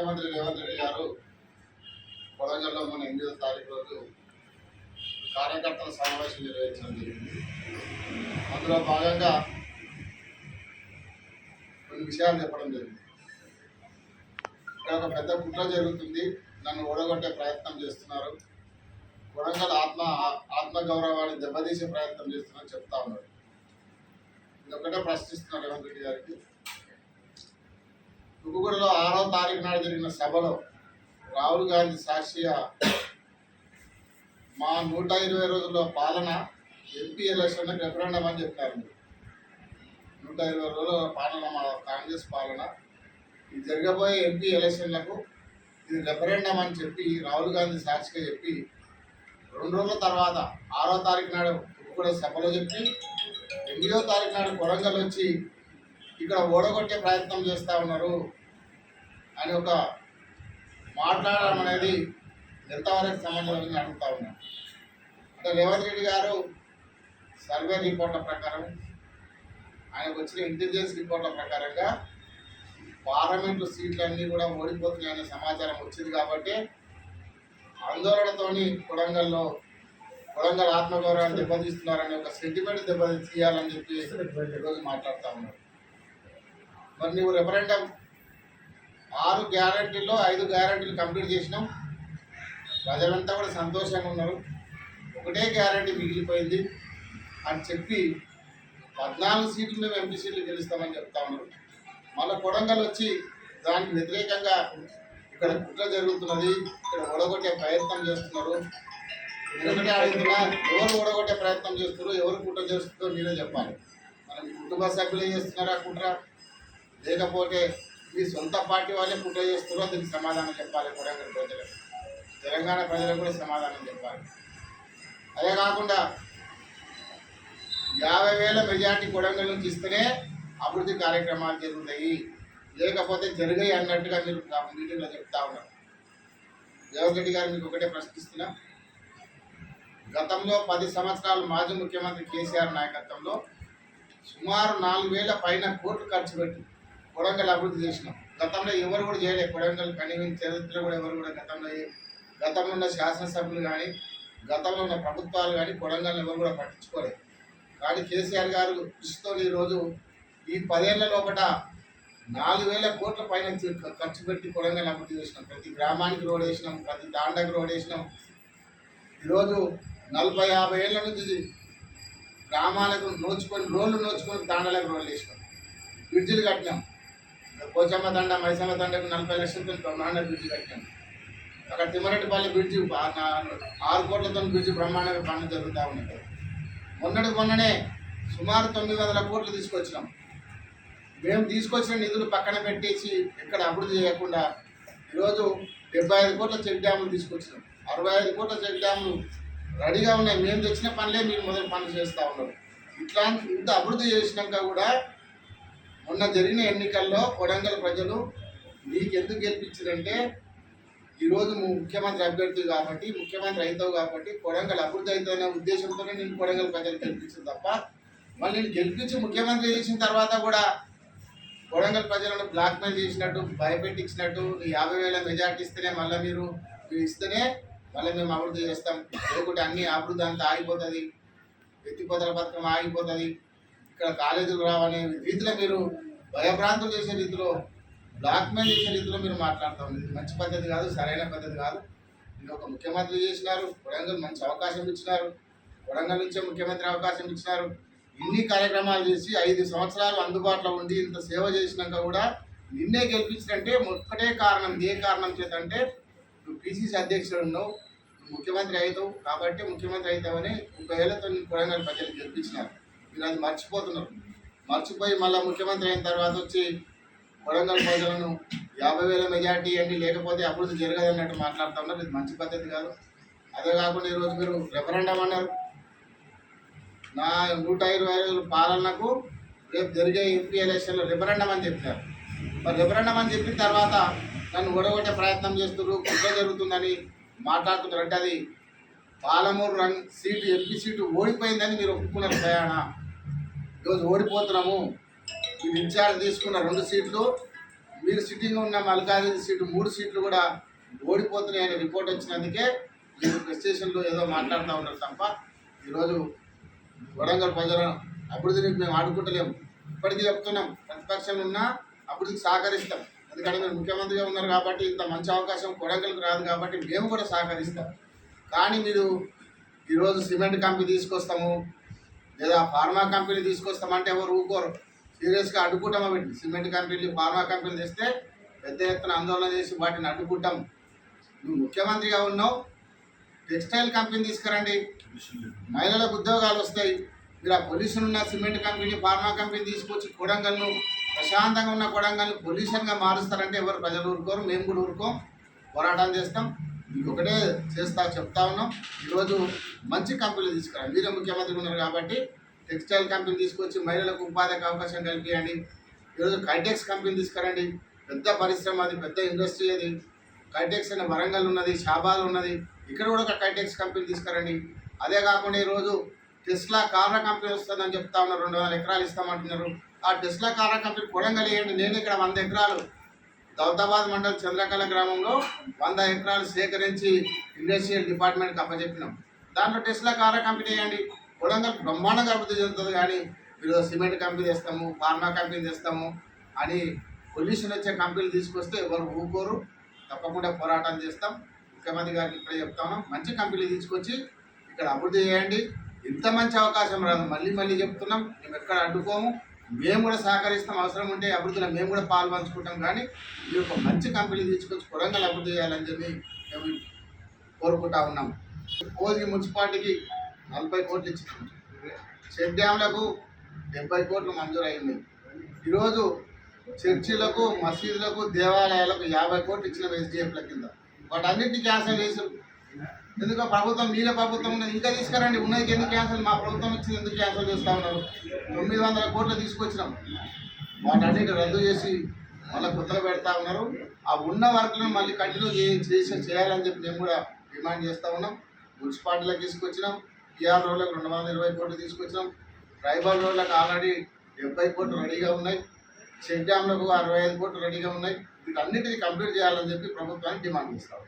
ముఖ్యమంత్రి రేవంత్ రెడ్డి గారు వరంగల్లో మన ఎనిమిదో తారీఖు రోజు కార్యకర్తల సమావేశం నిర్వహించడం జరిగింది. అందులో భాగంగా కొన్ని విషయాలు చెప్పడం జరిగింది. ఇక్కడ ఒక పెద్ద కుట్ర జరుగుతుంది. నన్ను ఓడగొట్టే ప్రయత్నం చేస్తున్నారు. వరంగల్ ఆత్మ ఆత్మగౌరవాన్ని దెబ్బతీసే ప్రయత్నం చేస్తున్నారని చెప్తా ఉన్నారు. ఇదొక్కటే ప్రశ్నిస్తున్నారు రేవంత్ రెడ్డి గారికి. తుకుగూడలో ఆరో తారీఖు నాడు జరిగిన సభలో రాహుల్ గాంధీ సాక్షిగా మా నూట ఇరవై రోజుల్లో పాలన ఎంపీ ఎలక్షన్ రెఫరెండం అని చెప్పారు. నూట ఇరవై రోజుల పాలన మా కాంగ్రెస్ పాలన. ఇది జరగబోయే ఎంపీ ఎలక్షన్లకు ఇది రెఫరెండం అని చెప్పి రాహుల్ గాంధీ సాక్షిగా చెప్పి రెండు రోజుల తర్వాత ఆరో తారీఖు నాడు కూడా సభలో చెప్పి ఎనిమిదో తారీఖు నాడు కొడంగల్ వచ్చి ఇక్కడ ఓడగొట్టే ప్రయత్నం చేస్తూ ఉన్నారు. అని ఒక మాట్లాడడం అనేది ఎంతవరకు సమాజంలో అడుగుతా ఉన్నాం. అంటే రేవంత్ రెడ్డి గారు సర్వే రిపోర్ట్ల ప్రకారం ఆయనకు వచ్చిన ఇంటెలిజెన్స్ రిపోర్ట్ల ప్రకారంగా పార్లమెంటు సీట్లన్నీ కూడా ఓడిపోతున్నాయనే సమాచారం వచ్చింది కాబట్టి ఆందోళనతోని కొడంగల్లో కొడంగల్ ఆత్మగౌరవాన్ని దెబ్బతీస్తున్నారనే ఒక సెంటిమెంట్ దెబ్బతీయాలని చెప్పి ఈరోజు మాట్లాడుతూ ఉన్నారు మరి నువ్వు రెఫరెండం ఆరు గ్యారంటీలో ఐదు గ్యారంటీలు కంప్లీట్ చేసినాం. ప్రజలంతా కూడా సంతోషంగా ఉన్నారు. ఒకటే గ్యారంటీ మిగిలిపోయింది. అని చెప్పి పద్నాలుగు సీట్లు మేము ఎంపీ సీట్లు గెలుస్తామని చెప్తా ఉన్నారు. మళ్ళీ కొడంగల్ వచ్చి దానికి వ్యతిరేకంగా ఇక్కడ కుట్ర జరుగుతున్నది. ఇక్కడ ఓడగొట్టే ప్రయత్నం చేస్తున్నారు. ఎందుకంటే అడుగుతున్నా ఎవరు ఓడగొట్టే ప్రయత్నం చేస్తున్నారు ఎవరు కుట్ర చేస్తున్నారో మీరే చెప్పాలి. మనం కుటుంబ సభ్యులే చేస్తున్నారా కుట్ర? లేకపోతే మీ సొంత పార్టీ వాళ్ళే కుట్ర చేస్తున్నారో దీనికి సమాధానం చెప్పాలి కొడంగల్ ప్రజలకు. తెలంగాణ ప్రజలకు కూడా సమాధానం చెప్పాలి. అదే కాకుండా యాభై వేల మెజార్టీ కొడంగల్ నుంచి ఇస్తేనే అభివృద్ధి కార్యక్రమాలు జరుగుతాయి. లేకపోతే జరిగాయి అన్నట్టుగా మీరు మీటింగ్లో చెప్తా ఉన్నారు. రేవంత్ రెడ్డి గారు మీకు ఒకటే ప్రశ్నిస్తున్నా. గతంలో పది సంవత్సరాలు మాజీ ముఖ్యమంత్రి కేసీఆర్ నాయకత్వంలో సుమారు నాలుగు వేల పైన కోట్లు ఖర్చు పెట్టి కొడంగల్ అభివృద్ధి చేసినాం. గతంలో ఎవరు కూడా చేయలేదు కొడంగల్ కనీసం చరిత్రలో కూడా ఎవరు కూడా గతంలో గతంలో ఉన్న శాసనసభ్యులు కానీ గతంలో ఉన్న ప్రభుత్వాలు కానీ కొడంగల్ని ఎవరు కూడా పట్టించుకోలేదు కానీ కేసీఆర్ గారు కృషితో ఈరోజు ఈ పదేళ్ళ లోపల నాలుగు వేల కోట్ల పైన ఖర్చు పెట్టి కొడంగల్ అభివృద్ధి చేసినాం. ప్రతి గ్రామానికి రోడ్ వేసినాం ప్రతి దాండకు రోడ్ వేసినాం. ఈరోజు నలభై యాభై ఏళ్ళ నుంచి గ్రామాలకు నోచుకొని రోడ్లు నోచుకొని దాండలకు రోడ్లు వేసినాం. బ్రిడ్జిలు కట్టినాం. పోచమ్మ దండ మైసమ్మ దండకు నలభై లక్షలతో బ్రహ్మాండ బ్రిడ్జి కట్టినాం. అక్కడ తిమ్మరెడ్డిపల్లి బ్రిడ్జి ఆరు కోట్లతో బ్రిడ్జి బ్రహ్మాండంగా పనులు జరుగుతూ ఉన్నాయి మొన్నటి మొన్ననే సుమారు తొమ్మిది వందల కోట్లు తీసుకొచ్చినాం. మేము తీసుకొచ్చిన నిధులు పక్కన పెట్టేసి ఎక్కడ అభివృద్ధి చేయకుండా ఈరోజు డెబ్బై ఐదు కోట్ల చెక్ డ్యాములు తీసుకొచ్చినాం. అరవై ఐదు కోట్ల చెక్ డ్యాములు రెడీగా ఉన్నాయి. మేము తెచ్చిన పనులే మీరు మొదటి పనులు చేస్తూ ఉన్నారు. ఇట్లాంటి ఇంత అభివృద్ధి చేసినాక కూడా మొన్న జరిగిన ఎన్నికల్లో కొడంగల్ ప్రజలు నీకెందుకు గెలిపించారంటే ఈరోజు నువ్వు ముఖ్యమంత్రి అభ్యర్థి కాబట్టి ముఖ్యమంత్రి అవుతావు కాబట్టి కొడంగల్ అభివృద్ధి అవుతుందనే ఉద్దేశంతోనే నేను కొడంగల్ ప్రజలు గెలిపించింది తప్ప మళ్ళీ నేను గెలిపించి ముఖ్యమంత్రి చేసిన తర్వాత కూడా కొడంగల్ ప్రజలను బ్లాక్మెయిల్ చేసినట్టు భయపెట్టించినట్టు ఈ యాభై వేల మెజార్టీ ఇస్తేనే మళ్ళీ మీరు మీరు ఇస్తేనే మళ్ళీ మేము అభివృద్ధి చేస్తాం. లేకుంటే అన్ని అభివృద్ధి అంతా ఆగిపోతుంది. ఎత్తిపోతల పథకం ఆగిపోతుంది. ఇక్కడ కాలేజీలు రావనే రీతిలో మీరు భయభ్రాంతులు చేసే రీతిలో బ్లాక్మెయిల్ చేసే రీతిలో మీరు మాట్లాడతాం. ఇది మంచి పద్ధతి కాదు సరైన పద్ధతి కాదు. మీరు ఒక ముఖ్యమంత్రి చేసినారు వరంగల్ మంచి అవకాశం ఇచ్చినారు వరంగల్ నుంచే ముఖ్యమంత్రి అవకాశం ఇచ్చినారు. ఇన్ని కార్యక్రమాలు చేసి ఐదు సంవత్సరాలు అందుబాటులో ఉండి ఇంత సేవ చేసినాక కూడా నిన్నే గెలిపించినంటే ఒక్కటే కారణం ఏ కారణం చేతంటే నువ్వు పిసిసి అధ్యక్షుడు ఉన్నావు ముఖ్యమంత్రి అవుతావు కాబట్టి ముఖ్యమంత్రి అవుతావని ఒక ఏళ్ళతో వరంగల్ కొడంగల్ ప్రజలు గెలిపించినారు. మీరు అది మర్చిపోతున్నారు. మర్చిపోయి మళ్ళీ ముఖ్యమంత్రి అయిన తర్వాత వచ్చి కొడంగల్ ప్రజలను యాభై వేల మెజార్టీ అన్ని లేకపోతే అభివృద్ధి జరగదన్నట్టు మాట్లాడుతూ ఉన్నారు. ఇది మంచి పద్ధతి కాదు. అదే కాకుండా ఈరోజు మీరు రెఫరెండం అన్నారు. నా నూట ఇరవై రోజుల పాలనకు రేపు జరిగే ఎంపీ ఎలక్షన్లో రెఫరెండం అని చెప్పారు. మరి రెఫరెండం అని చెప్పిన తర్వాత నన్ను ఓడగొట్టే ప్రయత్నం చేస్తున్నారు. కుట్ర జరుగుతుందని మాట్లాడుతున్నారు. అంటే అది పాలమూరు రన్ సీటు ఎంపీ సీటు ఓడిపోయిందని మీరు ఒప్పుకున్నారు ప్రయాణ. ఈరోజు ఓడిపోతున్నాము. మీరు ఇన్ఛార్జ్ తీసుకున్న రెండు సీట్లు మీరు సిట్టింగ్ ఉన్న మల్కాజీ సీటు మూడు సీట్లు కూడా ఓడిపోతున్నాయని రిపోర్ట్ వచ్చినందుకే మీరు ప్రెస్ స్టేషన్లో ఏదో మాట్లాడుతూ ఉన్నారు తప్ప ఈరోజు వరంగల్ ప్రజల అభివృద్ధిని మేము ఆడుకుంటలేము. ఇప్పటికీ చెప్తున్నాం ప్రతిపక్షంలో ఉన్నా అభివృద్ధికి సహకరిస్తాం. ఎందుకంటే మీరు ముఖ్యమంత్రిగా ఉన్నారు కాబట్టి ఇంత మంచి అవకాశం కొడంగల్కి రాదు కాబట్టి మేము కూడా సహకరిస్తాం. కానీ మీరు ఈరోజు సిమెంట్ కంపెనీ తీసుకొస్తాము లేదా ఫార్మా కంపెనీ తీసుకొస్తామంటే ఎవరు ఊరుకోరు. సీరియస్గా అడ్డుకుంటాం పెట్టి సిమెంట్ కంపెనీలు ఫార్మా కంపెనీలు తెస్తే పెద్ద ఎత్తున ఆందోళన చేసి వాటిని అడ్డుకుంటాం. నువ్వు ముఖ్యమంత్రిగా ఉన్నావు. టెక్స్టైల్ కంపెనీ తీసుకురండి. మహిళలకు ఉద్యోగాలు వస్తాయి. మీరు ఆ పొల్యూషన్ ఉన్న సిమెంట్ కంపెనీ ఫార్మా కంపెనీ తీసుకొచ్చి కొడంగల్ను ప్రశాంతంగా ఉన్న కొడంగల్ని పొల్యూషన్గా మారుస్తారంటే ఎవరు ప్రజలు ఊరుకోరు. మేము కూడా ఊరుకోం. పోరాటం చేస్తాం. ఒకటే చేస్తా చెప్తా ఉన్నాం. ఈరోజు మంచి కంపెనీలు తీసుకురండి. మీరే ముఖ్యమంత్రి ఉన్నారు కాబట్టి టెక్స్టైల్ కంపెనీ తీసుకొచ్చి మహిళలకు ఉపాధికి అవకాశం కల్పించండి ఈరోజు కైటెక్స్ కంపెనీ తీసుకురండి. పెద్ద పరిశ్రమ అది పెద్ద ఇండస్ట్రీ అది. కైటెక్స్ అనే వరంగల్ ఉన్నది షాబాద్ ఉన్నది. ఇక్కడ కూడా ఒక కైటెక్స్ కంపెనీ తీసుకురండి. అదే కాకుండా ఈరోజు టెస్లా కార్ల కంపెనీ వస్తుందని చెప్తా ఉన్నారు. రెండు వందల ఎకరాలు ఇస్తామంటున్నారు. ఆ టెస్లా కార్ల కంపెనీ కొడంగల్ వేయండి. నేను ఇక్కడ వంద ఎకరాలు దౌతాబాద్ మండల్ చంద్రకళ గ్రామంలో వంద ఎకరాలు సేకరించి ఇండస్ట్రియల్ డిపార్ట్మెంట్కి అప్పచెప్పినాం. దాంట్లో టెస్లా కార కంపెనీ వేయండి. కొడంగల్ బ్రహ్మాండంగా అభివృద్ధి చెందుతుంది కానీ మీరు సిమెంట్ కంపెనీ తెస్తాము ఫార్మా కంపెనీ తెస్తాము అని పొల్యూషన్ వచ్చే కంపెనీలు తీసుకొస్తే ఎవరు ఊరుకోరు తప్పకుండా పోరాటం చేస్తాం. ముఖ్యమంత్రి గారికి ఇప్పుడే చెప్తాను మంచి కంపెనీలు తీసుకొచ్చి ఇక్కడ అభివృద్ధి చేయండి. ఇంత మంచి అవకాశం రాదు. మళ్ళీ మళ్ళీ చెప్తున్నాం. మేము ఎక్కడ అడ్డుకోము. మేము కూడా సహకరిస్తాం అవసరం ఉంటే అభివృద్ధిలో మేము కూడా పాలు పంచుకుంటాం కానీ ఈ యొక్క మంచి కంపెనీ తీసుకొచ్చి కొడంగల్ అభివృద్ధి చేయాలని చెప్పి మేము కోరుకుంటా ఉన్నాం. పోజీ మున్సిపాలిటీకి నలభై కోట్లు ఇచ్చినాం. చెక్ డ్యామ్లకు డెబ్బై కోట్లు మంజూరు అయింది ఈరోజు చర్చిలకు మసీదులకు దేవాలయాలకు యాభై కోట్లు ఇచ్చిన ఎస్డిఎఫ్ల కింద. వాటన్నింటినీ క్యాన్సిల్ చేసారు ఎందుకు ప్రభుత్వం మీరే ప్రభుత్వం ఉన్నది ఇంకా తీసుకురండి. ఉన్నది ఎందుకు క్యాన్సిల్. మా ప్రభుత్వం ఇచ్చింది ఎందుకు క్యాన్సిల్ చేస్తూ ఉన్నారు? తొమ్మిది వందల కోట్లు తీసుకొచ్చినాం. వాటన్నిటి రద్దు చేసి మళ్ళీ కొత్తగా పెడతా ఉన్నారు. ఆ ఉన్న వర్క్లను మళ్ళీ కంటిన్యూ చేసి చేయాలని చెప్పి మేము కూడా డిమాండ్ చేస్తూ ఉన్నాం. మున్సిపాలిటీలకు తీసుకొచ్చినాం. టీఆర్ రోడ్లకు రెండు వందల ఇరవై కోట్లు తీసుకొచ్చినాం. ట్రైబల్ రోడ్లకు ఆల్రెడీ డెబ్బై కోట్లు రెడీగా ఉన్నాయి. చెక్ డ్యామ్లకు అరవై ఐదు కోట్లు రెడీగా ఉన్నాయి. వీటన్నిటిని కంప్లీట్ చేయాలని చెప్పి ప్రభుత్వానికి డిమాండ్ చేస్తాం